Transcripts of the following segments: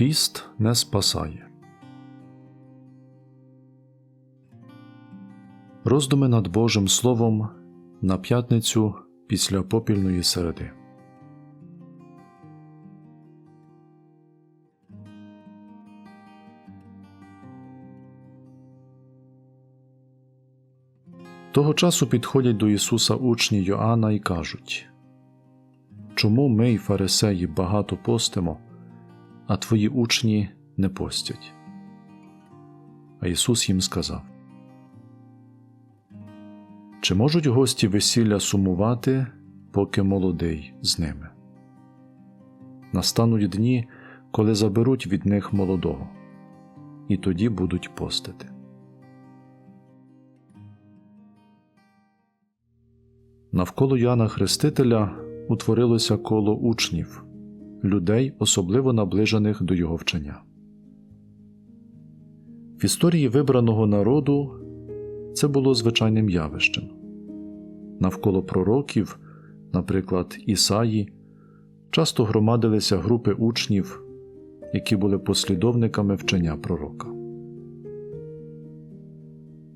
Піст не спасає. Роздуми над Божим Словом на п'ятницю після попільної середи. Того часу підходять до Ісуса учні Йоанна і кажуть Чому ми фарисеї багато постимо, а твої учні не постять? А Ісус їм сказав Чи можуть гості весілля сумувати, поки молодий з ними? Настануть дні, коли заберуть від них молодого, і тоді будуть постити. Навколо Яна Хрестителя утворилося коло учнів, людей, особливо наближених до його вчення. В історії вибраного народу це було звичайним явищем. Навколо пророків, наприклад, Ісаї, часто громадилися групи учнів, які були послідовниками вчення пророка.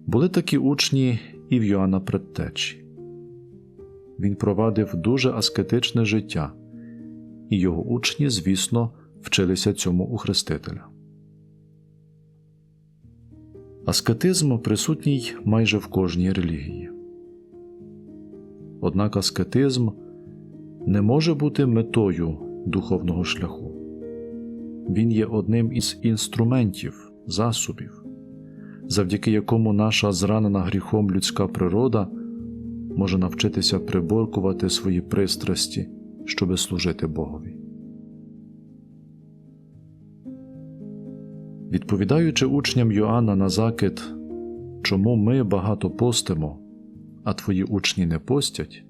Були такі учні і в Йоанна Предтечі. Він провадив дуже аскетичне життя, і його учні, звісно, вчилися цьому у Хрестителя. Аскетизм присутній майже в кожній релігії. Однак аскетизм не може бути метою духовного шляху. Він є одним із інструментів, засобів, завдяки якому наша зранена гріхом людська природа може навчитися приборкувати свої пристрасті, щоби служити Богові. Відповідаючи учням Йоанна на закид, чому ми багато постимо, а твої учні не постять,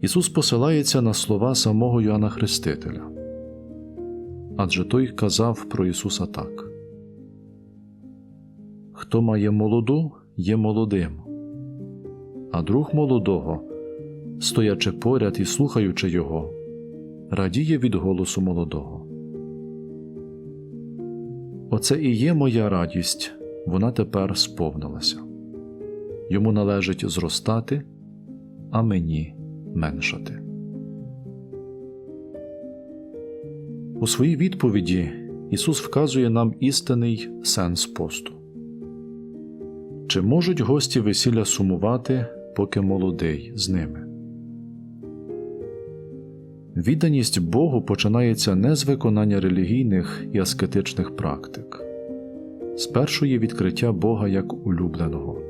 Ісус посилається на слова самого Йоанна Хрестителя. Адже той казав про Ісуса так: Хто має молоду, є молодим, а друг молодого, стоячи поряд і слухаючи його, радіє від голосу молодого. Оце і є моя радість, вона тепер сповнилася. Йому належить зростати, а мені меншати. У своїй відповіді Ісус вказує нам істинний сенс посту. Чи можуть гості весілля сумувати, поки молодий з ними? Відданість Богу починається не з виконання релігійних і аскетичних практик, спершу є відкриття Бога як улюбленого,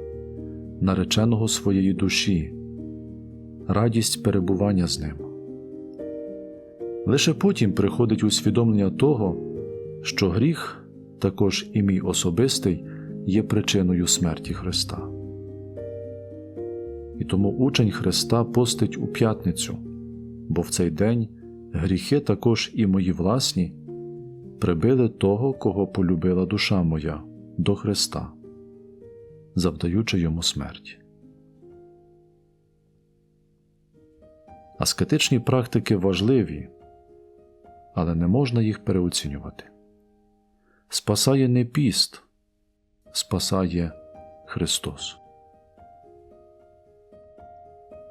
нареченого своєї душі, радість перебування з ним. Лише потім приходить усвідомлення того, що гріх, також і мій особистий, є причиною смерті Христа. І тому учень Христа постить у п'ятницю бо в цей день гріхи також і мої власні прибили того, кого полюбила душа моя до Христа, завдаючи йому смерть. Аскетичні практики важливі, але не можна їх переоцінювати. Спасає не піст, спасає Христос.